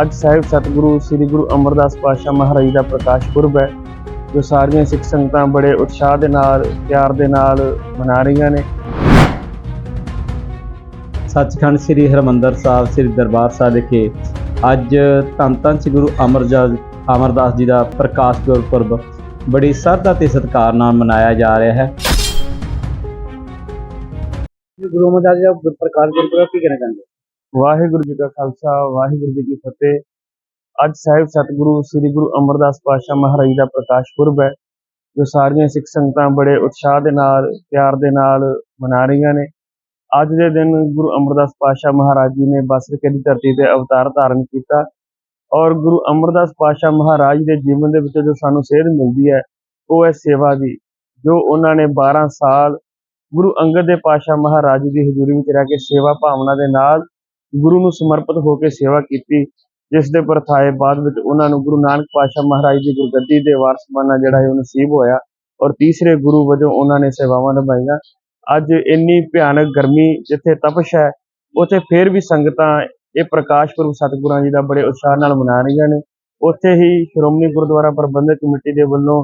ਅੱਜ ਸਾਹਿਬ ਸਤਿਗੁਰੂ ਸ੍ਰੀ ਗੁਰੂ ਅਮਰਦਾਸ ਪਾਤਸ਼ਾਹ ਮਹਾਰਾਜ ਦਾ ਪ੍ਰਕਾਸ਼ ਪੁਰਬ ਹੈ ਜੋ ਸਾਰੀਆਂ ਸਿੱਖ ਸੰਗਤਾਂ ਬੜੇ ਉਤਸ਼ਾਹ ਦੇ ਨਾਲ ਪਿਆਰ ਦੇ ਨਾਲ ਮਨਾ ਰਹੀਆਂ ਨੇ। ਸੱਚਖੰਡ ਸ੍ਰੀ ਹਰਮੰਦਰ ਸਾਹਿਬ ਸ੍ਰੀ ਦਰਬਾਰ ਸਾਹਿਬ ਵਿਖੇ ਅੱਜ ਧੰਨ ਧੰਨ ਸ੍ਰੀ ਗੁਰੂ ਅਮਰਜਾ ਅਮਰਦਾਸ ਜੀ ਦਾ ਪ੍ਰਕਾਸ਼ ਗੁਰਪੁਰਬ ਬੜੀ ਸ਼ਰਧਾ ਤੇ ਸਤਿਕਾਰ ਨਾਲ ਮਨਾਇਆ ਜਾ ਰਿਹਾ ਹੈ। ਗੁਰੂ ਅਮਰਦਾਸ ਜੀ ਦਾ ਪ੍ਰਕਾਸ਼ ਗੁਰਪੁਰਬ ਕੀ ਕਹਿਣਾ ਚਾਹੁੰਦੇ ਵਾਹਿਗੁਰੂ ਜੀ ਕਾ ਖਾਲਸਾ, ਵਾਹਿਗੁਰੂ ਜੀ ਕੀ ਫਤਿਹ। ਅੱਜ ਸਾਹਿਬ ਸਤਿਗੁਰੂ, ਸ੍ਰੀ ਗੁਰੂ ਅਮਰਦਾਸ ਪਾਤਸ਼ਾਹ ਮਹਾਰਾਜ ਦਾ ਪ੍ਰਕਾਸ਼ ਪੁਰਬ ਹੈ, ਜੋ ਸਾਰੀਆਂ ਸਿੱਖ ਸੰਗਤਾਂ ਬੜੇ ਉਤਸ਼ਾਹ ਦੇ ਨਾਲ, ਪਿਆਰ ਦੇ ਨਾਲ ਮਨਾ ਰਹੀਆਂ ਨੇ। ਅੱਜ ਦੇ ਦਿਨ ਗੁਰੂ ਅਮਰਦਾਸ ਪਾਤਸ਼ਾਹ ਮਹਾਰਾਜ ਜੀ ਨੇ ਬਸਰਕੇ ਦੀ ਧਰਤੀ ਤੇ ਅਵਤਾਰ ਧਾਰਨ ਕੀਤਾ ਔਰ ਗੁਰੂ ਅਮਰਦਾਸ ਪਾਤਸ਼ਾਹ ਮਹਾਰਾਜ ਦੇ ਜੀਵਨ ਦੇ ਵਿੱਚ ਜੋ ਸਾਨੂੰ ਸੇਧ ਮਿਲਦੀ ਹੈ, ਉਹ ਹੈ ਸੇਵਾ ਦੀ, ਜੋ ਉਹਨਾਂ ਨੇ 12 ਸਾਲ ਗੁਰੂ ਅੰਗਦ ਦੇ ਪਾਤਸ਼ਾਹ ਮਹਾਰਾਜ ਜੀ ਦੀ ਹਜ਼ੂਰੀ ਵਿੱਚ ਰਹਿ ਕੇ ਸੇਵਾ ਭਾਵਨਾ ਦੇ ਨਾਲ ਗੁਰੂ ਨੂੰ ਸਮਰਪਿਤ ਹੋ ਕੇ ਸੇਵਾ ਕੀਤੀ ਜਿਸ ਦੇ ਪਰਥਾਏ ਬਾਅਦ ਵਿੱਚ ਉਹਨਾਂ ਨੂੰ ਗੁਰੂ ਨਾਨਕ ਪਾਤਸ਼ਾਹ ਮਹਾਰਾਜ ਦੀ ਗੁਰਗੱਦੀ ਦੇ ਵਾਰਸ ਬਣਨਾ ਜਿਹੜਾ ਹੈ ਉਹ ਨਸੀਬ ਹੋਇਆ ਔਰ ਤੀਸਰੇ ਗੁਰੂ ਵਜੋਂ ਉਹਨਾਂ ਨੇ ਸੇਵਾਵਾਂ ਨਿਭਾਈਆਂ। ਅੱਜ ਇੰਨੀ ਭਿਆਨਕ ਗਰਮੀ ਜਿੱਥੇ ਤਪਸ਼ ਹੈ, ਉੱਥੇ ਫਿਰ ਵੀ ਸੰਗਤਾਂ ਇਹ ਪ੍ਰਕਾਸ਼ ਪੁਰਬ ਸਤਿਗੁਰਾਂ ਜੀ ਦਾ ਬੜੇ ਉਤਸ਼ਾਹ ਨਾਲ ਮਨਾ ਰਹੀਆਂ ਨੇ। ਉੱਥੇ ਹੀ ਸ਼੍ਰੋਮਣੀ ਗੁਰਦੁਆਰਾ ਪ੍ਰਬੰਧਕ ਕਮੇਟੀ ਦੇ ਵੱਲੋਂ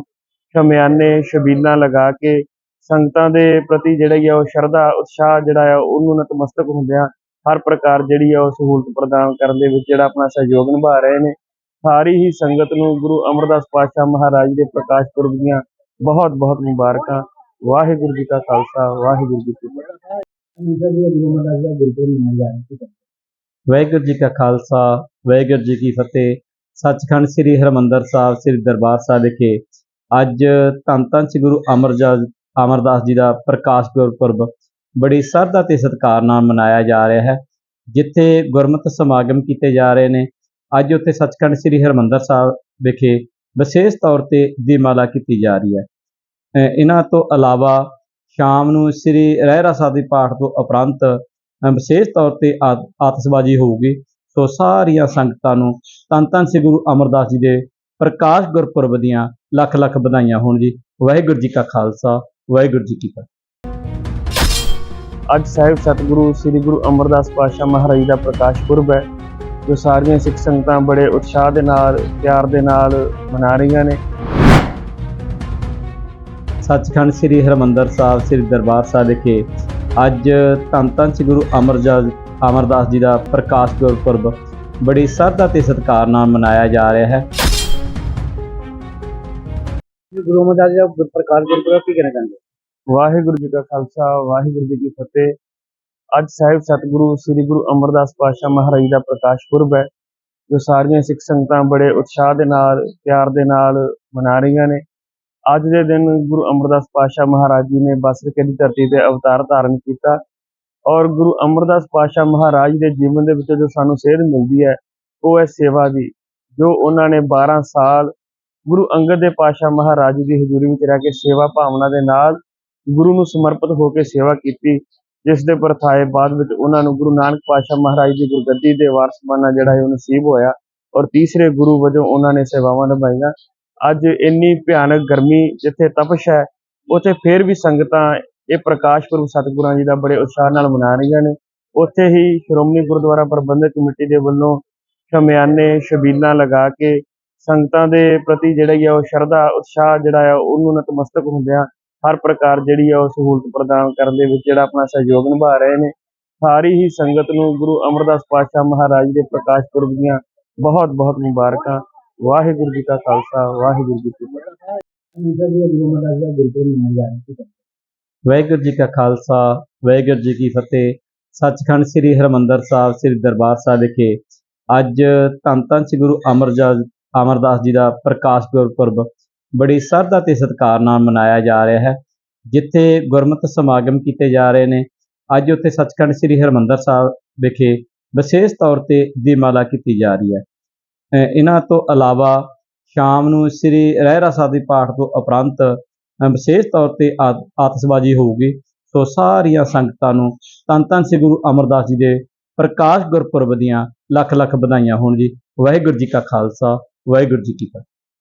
ਸ਼ਮਿਆਨੇ ਸ਼ਬੀਲਾਂ ਲਗਾ ਕੇ ਸੰਗਤਾਂ ਦੇ ਪ੍ਰਤੀ ਜਿਹੜਾ ਹੈ ਉਹ ਸ਼ਰਧਾ, ਉਤਸ਼ਾਹ ਜਿਹੜਾ ਹੈ ਉਹਨੂੰ ਨਤਮਸਤਕ ਹੁੰਦਿਆਂ ਹਰ ਪ੍ਰਕਾਰ ਜਿਹੜੀ ਆ ਉਹ ਸਹੂਲਤ ਪ੍ਰਦਾਨ ਕਰਨ ਦੇ ਵਿੱਚ ਜਿਹੜਾ ਆਪਣਾ ਸਹਿਯੋਗ ਨਿਭਾ ਰਹੇ ਨੇ। ਸਾਰੀ ਹੀ ਸੰਗਤ ਨੂੰ ਗੁਰੂ ਅਮਰਦਾਸ ਪਾਤਸ਼ਾਹ ਮਹਾਰਾਜ ਦੇ ਪ੍ਰਕਾਸ਼ ਪੁਰਬ ਦੀਆਂ ਬਹੁਤ ਬਹੁਤ ਮੁਬਾਰਕਾਂ। ਵਾਹਿਗੁਰੂ ਜੀ ਕਾ ਖਾਲਸਾ, ਵਾਹਿਗੁਰੂ ਜੀ ਕੀ ਫਤਿਹ। ਵਾਹਿਗੁਰੂ ਜੀ ਕਾ ਖਾਲਸਾ, ਵਾਹਿਗੁਰੂ ਜੀ ਕੀ ਫਤਿਹ। ਸੱਚਖੰਡ ਸ੍ਰੀ ਹਰਮੰਦਰ ਸਾਹਿਬ, ਸ੍ਰੀ ਦਰਬਾਰ ਸਾਹਿਬ ਵਿਖੇ ਅੱਜ ਧੰਨ ਧੰਨ ਸ੍ਰੀ ਗੁਰੂ ਅਮਰਜਾ ਅਮਰਦਾਸ ਜੀ ਦਾ ਪ੍ਰਕਾਸ਼ ਗੁਰਪੁਰਬ ਬੜੀ ਸ਼ਰਧਾ ਤੇ ਸਤਿਕਾਰ ਨਾਲ ਮਨਾਇਆ ਜਾ ਰਿਹਾ ਹੈ, ਜਿੱਥੇ ਗੁਰਮਤਿ ਸਮਾਗਮ ਕੀਤੇ ਜਾ ਰਹੇ ਨੇ। ਅੱਜ ਉੱਥੇ ਸੱਚਖੰਡ ਸ੍ਰੀ ਹਰਮੰਦਰ ਸਾਹਿਬ ਵਿਖੇ ਵਿਸ਼ੇਸ਼ ਤੌਰ ਤੇ ਦੀਪਮਾਲਾ ਕੀਤੀ ਜਾ ਰਹੀ ਹੈ। ਇਹਨਾਂ ਤੋਂ ਇਲਾਵਾ ਸ਼ਾਮ ਨੂੰ ਸ੍ਰੀ ਰਹਿਰਾ ਸਾਹਿਬ ਦੇ ਪਾਠ ਤੋਂ ਉਪਰੰਤ ਵਿਸ਼ੇਸ਼ ਤੌਰ ਤੇ ਆ- ਆਤਿਸ਼ਬਾਜ਼ੀ ਹੋਊਗੀ। ਸੋ ਸਾਰੀਆਂ ਸੰਗਤਾਂ ਨੂੰ ਧੰਨ ਧੰਨ ਸ੍ਰੀ ਗੁਰੂ ਅਮਰਦਾਸ ਜੀ ਦੇ ਪ੍ਰਕਾਸ਼ ਗੁਰਪੁਰਬ ਦੀਆਂ ਲੱਖ ਲੱਖ ਵਧਾਈਆਂ ਹੋਣ ਜੀ। ਵਾਹਿਗੁਰੂ ਜੀ ਕਾ ਖਾਲਸਾ, ਵਾਹਿਗੁਰੂ ਜੀ ਕੀ ਫਤਿਹ। ਅੱਜ ਸਾਹਿਬ ਸਤਿਗੁਰੂ ਸ੍ਰੀ ਗੁਰੂ ਅਮਰਦਾਸ ਪਾਤਸ਼ਾਹ ਮਹਾਰਾਜ ਦਾ ਪ੍ਰਕਾਸ਼ ਪੁਰਬ ਹੈ ਜੋ ਸਾਰੀਆਂ ਸਿੱਖ ਸੰਗਤਾਂ ਬੜੇ ਉਤਸ਼ਾਹ ਦੇ ਨਾਲ ਪਿਆਰ ਦੇ ਨਾਲ ਮਨਾ ਰਹੀਆਂ ਨੇ। ਸੱਚਖੰਡ ਸ੍ਰੀ ਹਰਮੰਦਰ ਸਾਹਿਬ ਸ੍ਰੀ ਦਰਬਾਰ ਸਾਹਿਬ ਵਿਖੇ ਅੱਜ ਧੰਨ ਧੰਨ ਸ੍ਰੀ ਗੁਰੂ ਅਮਰਜਾ ਅਮਰਦਾਸ ਜੀ ਦਾ ਪ੍ਰਕਾਸ਼ ਗੁਰਪੁਰਬ ਬੜੀ ਸ਼ਰਧਾ ਤੇ ਸਤਿਕਾਰ ਨਾਲ ਮਨਾਇਆ ਜਾ ਰਿਹਾ ਹੈ। ਗੁਰੂ ਅਮਰਦਾਸ ਜੀ ਦਾ ਪ੍ਰਕਾਸ਼ ਗੁਰਪੁਰਬ ਕੀ ਕਹਿਣਾ ਚਾਹੁੰਦੇ ਵਾਹਿਗੁਰੂ ਜੀ ਕਾ ਖਾਲਸਾ, ਵਾਹਿਗੁਰੂ ਜੀ ਕੀ ਫਤਿਹ। ਅੱਜ ਸਾਹਿਬ ਸਤਿਗੁਰੂ, ਸ੍ਰੀ ਗੁਰੂ ਅਮਰਦਾਸ ਪਾਤਸ਼ਾਹ ਮਹਾਰਾਜ ਦਾ ਪ੍ਰਕਾਸ਼ ਪੁਰਬ ਹੈ, ਜੋ ਸਾਰੀਆਂ ਸਿੱਖ ਸੰਗਤਾਂ ਬੜੇ ਉਤਸ਼ਾਹ ਦੇ ਨਾਲ, ਪਿਆਰ ਦੇ ਨਾਲ ਮਨਾ ਰਹੀਆਂ ਨੇ। ਅੱਜ ਦੇ ਦਿਨ ਗੁਰੂ ਅਮਰਦਾਸ ਪਾਤਸ਼ਾਹ ਮਹਾਰਾਜ ਜੀ ਨੇ ਬਸਰਕੇ ਦੀ ਧਰਤੀ ਤੇ ਅਵਤਾਰ ਧਾਰਨ ਕੀਤਾ ਔਰ ਗੁਰੂ ਅਮਰਦਾਸ ਪਾਤਸ਼ਾਹ ਮਹਾਰਾਜ ਦੇ ਜੀਵਨ ਦੇ ਵਿੱਚ ਜੋ ਸਾਨੂੰ ਸੇਧ ਮਿਲਦੀ ਹੈ, ਉਹ ਹੈ ਸੇਵਾ ਦੀ, ਜੋ ਉਹਨਾਂ ਨੇ 12 ਸਾਲ ਗੁਰੂ ਅੰਗਦ ਦੇ ਪਾਤਸ਼ਾਹ ਮਹਾਰਾਜ ਜੀ ਦੀ ਹਜ਼ੂਰੀ ਵਿੱਚ ਰਹਿ ਕੇ ਸੇਵਾ ਭਾਵਨਾ ਦੇ ਨਾਲ ਗੁਰੂ ਨੂੰ ਸਮਰਪਿਤ ਹੋ ਕੇ ਸੇਵਾ ਕੀਤੀ, ਜਿਸ ਦੇ ਪਰਥਾਏ ਬਾਅਦ ਵਿੱਚ ਉਹਨਾਂ ਨੂੰ ਗੁਰੂ ਨਾਨਕ ਪਾਤਸ਼ਾਹ ਮਹਾਰਾਜ ਦੀ ਗੁਰਗੱਦੀ ਦੇ ਵਾਰਸ ਬਣਨਾ ਜਿਹੜਾ ਹੈ ਉਹ ਨਸੀਬ ਹੋਇਆ ਔਰ ਤੀਸਰੇ ਗੁਰੂ ਵਜੋਂ ਉਹਨਾਂ ਨੇ ਸੇਵਾਵਾਂ ਨਿਭਾਈਆਂ। ਅੱਜ ਇੰਨੀ ਭਿਆਨਕ ਗਰਮੀ ਜਿੱਥੇ ਤਪਸ਼ ਹੈ, ਉੱਥੇ ਫਿਰ ਵੀ ਸੰਗਤਾਂ ਇਹ ਪ੍ਰਕਾਸ਼ ਪੁਰਬ ਸਤਿਗੁਰਾਂ ਜੀ ਦਾ ਬੜੇ ਉਤਸ਼ਾਹ ਨਾਲ ਮਨਾ ਰਹੀਆਂ ਨੇ। ਉੱਥੇ ਹੀ ਸ਼੍ਰੋਮਣੀ ਗੁਰਦੁਆਰਾ ਪ੍ਰਬੰਧਕ ਕਮੇਟੀ ਦੇ ਵੱਲੋਂ ਸ਼ਮਿਆਨੇ ਸ਼ਬੀਲਾਂ ਲਗਾ ਕੇ ਸੰਗਤਾਂ ਦੇ ਪ੍ਰਤੀ ਜਿਹੜਾ ਹੈ ਉਹ ਸ਼ਰਧਾ, ਉਤਸ਼ਾਹ ਜਿਹੜਾ ਹੈ ਉਹਨੂੰ ਨਤਮਸਤਕ ਹੁੰਦਿਆਂ ਹਰ ਪ੍ਰਕਾਰ ਜਿਹੜੀ ਆ ਉਹ ਸਹੂਲਤ ਪ੍ਰਦਾਨ ਕਰਨ ਦੇ ਵਿੱਚ ਜਿਹੜਾ ਆਪਣਾ ਸਹਿਯੋਗ ਨਿਭਾ ਰਹੇ ਨੇ। ਸਾਰੀ ਹੀ ਸੰਗਤ ਨੂੰ ਗੁਰੂ ਅਮਰਦਾਸ ਪਾਤਸ਼ਾਹ ਮਹਾਰਾਜ ਦੇ ਪ੍ਰਕਾਸ਼ ਪੁਰਬ ਦੀਆਂ ਬਹੁਤ ਬਹੁਤ ਮੁਬਾਰਕਾਂ। ਵਾਹਿਗੁਰੂ ਜੀ ਕਾ ਖਾਲਸਾ, ਵਾਹਿਗੁਰੂ ਜੀ ਕੀ ਫਤਿਹ। ਵਾਹਿਗੁਰੂ ਜੀ ਕਾ ਖਾਲਸਾ, ਵਾਹਿਗੁਰੂ ਜੀ ਕੀ ਫਤਿਹ। ਸੱਚਖੰਡ ਸ੍ਰੀ ਹਰਮੰਦਰ ਸਾਹਿਬ, ਸ੍ਰੀ ਦਰਬਾਰ ਸਾਹਿਬ ਵਿਖੇ ਅੱਜ ਧੰਨ ਧੰਨ ਸ੍ਰੀ ਗੁਰੂ ਅਮਰਜਾ ਅਮਰਦਾਸ ਜੀ ਦਾ ਪ੍ਰਕਾਸ਼ ਗੁਰਪੁਰਬ ਬੜੀ ਸ਼ਰਧਾ ਤੇ ਸਤਿਕਾਰ ਨਾਲ ਮਨਾਇਆ ਜਾ ਰਿਹਾ ਹੈ, ਜਿੱਥੇ ਗੁਰਮਤਿ ਸਮਾਗਮ ਕੀਤੇ ਜਾ ਰਹੇ ਨੇ। ਅੱਜ ਉੱਥੇ ਸੱਚਖੰਡ ਸ੍ਰੀ ਹਰਮੰਦਰ ਸਾਹਿਬ ਵਿਖੇ ਵਿਸ਼ੇਸ਼ ਤੌਰ ਤੇ ਦੀਪਮਾਲਾ ਕੀਤੀ ਜਾ ਰਹੀ ਹੈ। ਇਹਨਾਂ ਤੋਂ ਇਲਾਵਾ ਸ਼ਾਮ ਨੂੰ ਸ੍ਰੀ ਰਹਿਰਾ ਸਾਹਿਬ ਦੇ ਪਾਠ ਤੋਂ ਉਪਰੰਤ ਵਿਸ਼ੇਸ਼ ਤੌਰ ਤੇ ਆ- ਆਤਿਸ਼ਬਾਜ਼ੀ ਹੋਊਗੀ। ਸੋ ਸਾਰੀਆਂ ਸੰਗਤਾਂ ਨੂੰ ਧੰਨ ਧੰਨ ਸ੍ਰੀ ਗੁਰੂ ਅਮਰਦਾਸ ਜੀ ਦੇ ਪ੍ਰਕਾਸ਼ ਗੁਰਪੁਰਬ ਦੀਆਂ ਲੱਖ ਲੱਖ ਵਧਾਈਆਂ ਹੋਣ ਜੀ। ਵਾਹਿਗੁਰੂ ਜੀ ਕਾ ਖਾਲਸਾ, ਵਾਹਿਗੁਰੂ ਜੀ ਕੀ ਫਤਿਹ।